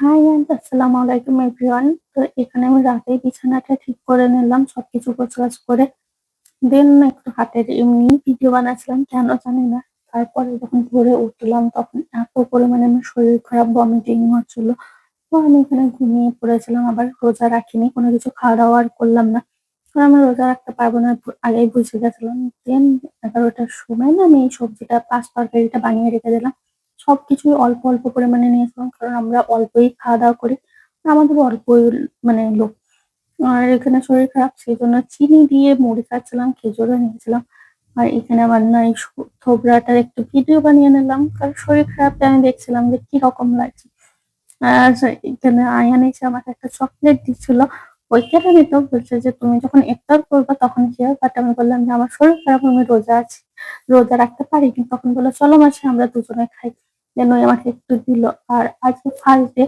High and আসসালামু আলাইকুম everyone তো এখানে আমি রাতেই বিছানাটা ঠিক করে নিলাম, সবকিছু গোছগাছ করে। দেন একটু হাতের এমনি ভিডিও বানাচ্ছিলাম কেন জানি না। তারপরে যখন ভোরে উঠলাম, তখন এত পরিমাণে আমার শরীর খারাপ বমিটিং হচ্ছিল। তো আমি এখানে ঘুমিয়ে পড়েছিলাম, আবার রোজা রাখিনি, কোনো কিছু খাওয়া দাওয়া করলাম না। আমি রোজা রাখতে পারব না আগেই বুঝে গেছিলাম। দেন এগারোটার সময় না আমি এই সবজিটা, পাঁচ তরকারিটা বানিয়ে রেখে দিলাম। সবকিছুই অল্প অল্প পরিমাণে নিয়েছিলাম, কারণ আমরা অল্পই খাওয়া দাওয়া করি। আমাদের অল্পই মানে লোক। আর এখানে শরীর খারাপ সেই জন্য চিনি দিয়ে মুড়ি খাচ্ছিলাম, খেজুরও নিয়েছিলাম। আর এখানে আমার না এই থোবরাটার একটু ভিডিও বানিয়ে নিলাম, কারণ শরীর খারাপ আমি দেখছিলাম যে কি রকম লাগছে। আর এখানে আয়ান এসে আমাকে একটা চকলেট দিচ্ছিল। আমি তো বলছে যে, তুমি যখন ইফতার করবে তখন খেয়ে বাট আমি বললাম যে, আমার শরীর খারাপ, আমি রোজা আছি, রোজা রাখতে পারিনি। তখন বলল, চলো মাসে, আমরা দুজনে খাই। ওই আমাকে একটু দিল। আর আজকে ফার্স্ট ডে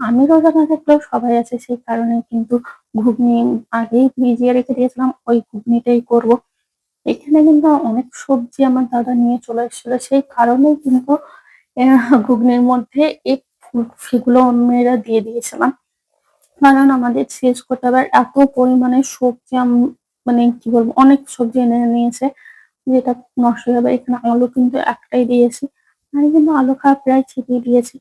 আমি রোজা না থাকলেও সবাই আছে সেই কারণে কিন্তু ঘুগনি আগেই ভিজিয়ে রেখে দিয়েছিলাম, ওই ঘুগনিটাই করব। এখানে কিন্তু অনেক সবজি আমার দাদা নিয়ে চলে এসেছিল, সেই কারণে কিন্তু ঘুগনির মধ্যে এই ফুলকপিগুলো মেয়েরা দিয়ে দিয়েছিলাম। কারণ আমাদের শেষ করতে হবে এত পরিমাণে সবজি মানে কি বলব, অনেক সবজি এনে নিয়েছে, যেটা নষ্ট হয়ে যাবে। এখানে আলু কিন্তু একটাই দিয়েছি। আমি কিন্তু আলু খাওয়া প্রায় ছিটিয়ে দিয়েছি।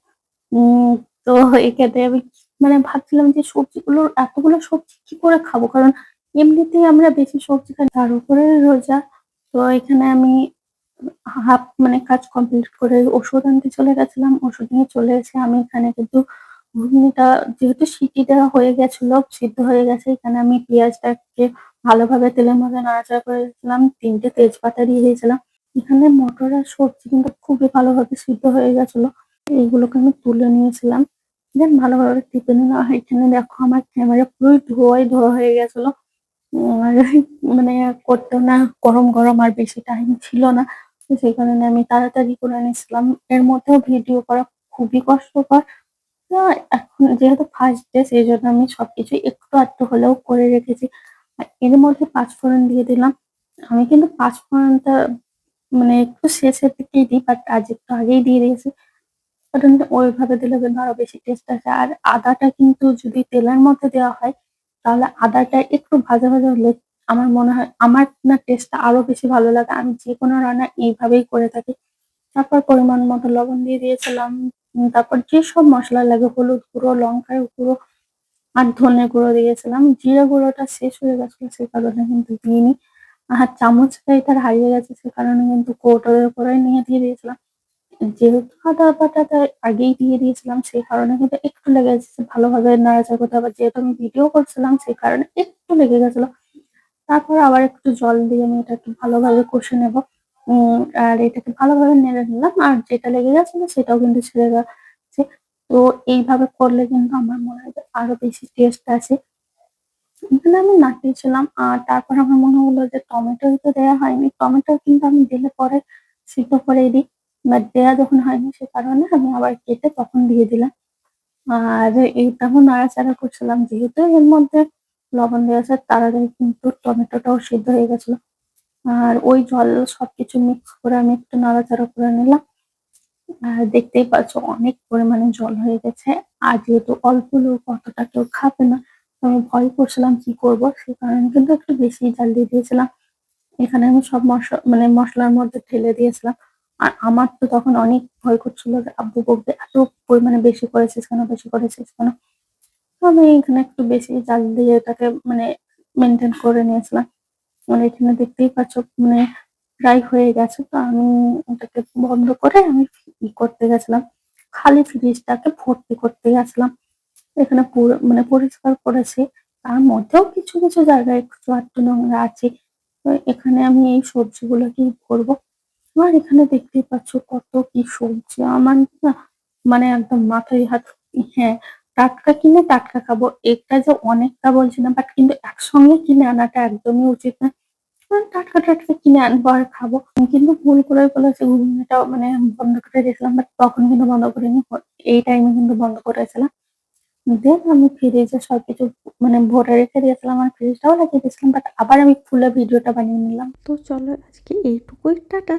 উম, তো এক্ষেত্রে আমি মানে ভাবছিলাম যে সবজি সবজিগুলো, এতগুলো সবজি কি করে খাব? কারণ এমনিতেই আমরা বেশি সবজি খাই, তার উপরে রোজা। তো এখানে আমি হাফ মানে কাজ কমপ্লিট করে ওষুধ আনতে চলে গেছিলাম, ওষুধ নিয়ে চলে এসে আমি এখানে কিন্তু ঘুগনিটা যেহেতু সিটি দেওয়া হয়ে গেছিল, সিদ্ধ হয়ে গেছে, এখানে আমি পেঁয়াজটাকে ভালোভাবে তেলের মধ্যে নাড়াচাড়া করেছিলাম তিনটে তেজপাতা দিয়ে দিয়েছিলাম। এখানে মটর আর সবজি কিন্তু খুবই ভালোভাবে সিদ্ধ হয়ে গেছিল। এইগুলোকে আমি তুলে নিয়েছিলাম। দেন ভালোভাবে টিপে নিলাম। এখানে দেখো আমার ক্যামেরা পুরোই ধোয়াই ধোয়া হয়ে গেছিল। আর মানে করতো না গরম গরম আর বেশি টাইম ছিল না। তো সেই কারণে আমি তাড়াতাড়ি করে নিয়েছিলাম। এর মধ্যেও ভিডিও করা খুবই কষ্টকর। এখন যেহেতু ফার্স্ট ডে সেই জন্য আমি সবকিছু একটু আধটু হলেও করে রেখেছি। এর মধ্যে পাঁচফোড়ন দিয়ে দিলাম। আমি কিন্তু পাঁচফোড়নটা মানে একটু শেষের দিকেই দিই বাট আজ একটু আগেই দিয়ে দিয়েছি। কারণ ওইভাবে দিলে কিন্তু আরও বেশি টেস্ট আসে। আর আদাটা কিন্তু যদি তেলের মধ্যে দেওয়া হয়, তাহলে আদাটা একটু ভাজা ভাজা হলে আমার মনে হয়, আমার না টেস্টটা আরও বেশি ভালো লাগে। আমি যে কোনো রান্না এইভাবেই করে থাকি। তারপর পরিমাণ মতো লবণ দিয়ে দিয়েছিলাম। তারপর যেসব মশলা লাগে, হলুদ গুঁড়ো, লঙ্কার গুঁড়ো আর ধনে গুঁড়ো দিয়েছিলাম। জিরে গুঁড়োটা শেষ হয়ে গেছিল, সে কারণে কিন্তু দিইনি। আর চামচটা এটার হারিয়ে গেছে, সে কারণে কিন্তু কৌটোর করে নিয়ে দিয়ে দিয়েছিলাম। যেহেতু আদা বাটাটা আগেই দিয়ে দিয়েছিলাম সেই কারণে কিন্তু একটু লেগে গেছে ভালোভাবে নাড়াচাড়া করতে হবে। যেহেতু আমি ভিডিও করছিলাম সেই কারণে একটু লেগে গেছিল। তারপর আবার একটু জল দিয়ে আমি এটাকে ভালোভাবে কষে নেব। আর এটাকে ভালোভাবে নেড়ে নিলাম, আর যেটা লেগে গেছিল সেটাও কিন্তু ছেড়ে গেছে তো এইভাবে করলে কিন্তু আমার মনে হয় আরও বেশি টেস্ট আছে এখানে আমি নাড়িয়েছিলাম আর তারপর আমার মনে হলো যে টমেটো তো দেওয়া হয়নি। টমেটো কিন্তু আমি দিলে পরে সিদ্ধ করে দিই বাট দেওয়া যখন হয়নি সে কারণে আমি আবার কেটে তখন দিয়ে দিলাম। আর এই তেমন নাড়াচাড়া করছিলাম, যেহেতু এর মধ্যে লবণ দেওয়া আছে তাড়াতাড়ি কিন্তু টমেটোটাও সিদ্ধ হয়ে গেছিল। আর ওই জল সবকিছু মিক্স করে আমি একটু নাড়াচাড়া করে নিলাম। আর দেখতেই পাচ্ছ অনেক পরিমাণে জল হয়ে গেছে, আর যেহেতু অল্প লোক, অতটা কেউ খাবে না আমি ভয় করছিলাম কি করব সেই কারণে কিন্তু একটু বেশি জাল দিয়ে দিয়েছিলাম। এখানে আমি সব মশলা মানে মশলার মধ্যে ঢেলে দিয়েছিলাম। আর আমার তো তখন অনেক ভয় করছিল আব্বু বকবে, এত পরিমাণে বেশি করেছিস কেন, বেশি করেছিস কেন? আমি এখানে একটু বেশি জাল দিয়ে এটাকে মানে মেনটেন করে নিয়েছিলাম। মানে এখানে দেখতেই পাচ্ছ মানে প্রায় হয়ে গেছে। তো আমি ওটাকে বন্ধ করে আমি ই করতে গেছিলাম। খালি ফ্রিজটাকে ভর্তি করতে গেছিলাম। এখানে পুরো মানে পরিষ্কার করেছে। তার মধ্যেও কিছু কিছু জায়গায় একটু আধটু নোংরা আছে। তো এখানে আমি এই সবজিগুলো কি করব? আর এখানে দেখতেই পাচ্ছ কত কি সবজি। আমার না মানে একদম মাথায় হাত হ্যাঁ টাটকা কিনে টাটকা খাব। এটা যে অনেকটা বলছি না বাট কিন্তু একসঙ্গে কিনে আনাটা একদমই উচিত না। টাটকা টাটকা কিনে আনব আর খাব। কিন্তু ভুল করে বলেছে ঘুগনিটা মানে বন্ধ করে দিয়েছিলাম বাট তখন কিন্তু বন্ধ করিনি। এই টাইমে কিন্তু বন্ধ করেছিলাম। দেন আমি ফ্রিজে সবকিছু মানে ভরে রেখে দিয়েছিলাম আর ফ্রিজটাও লাগিয়ে দিয়েছিলাম বাট আবার আমি খুলে ভিডিওটা বানিয়ে নিলাম। তো চলো আজকে এইটুকুই, টাটা।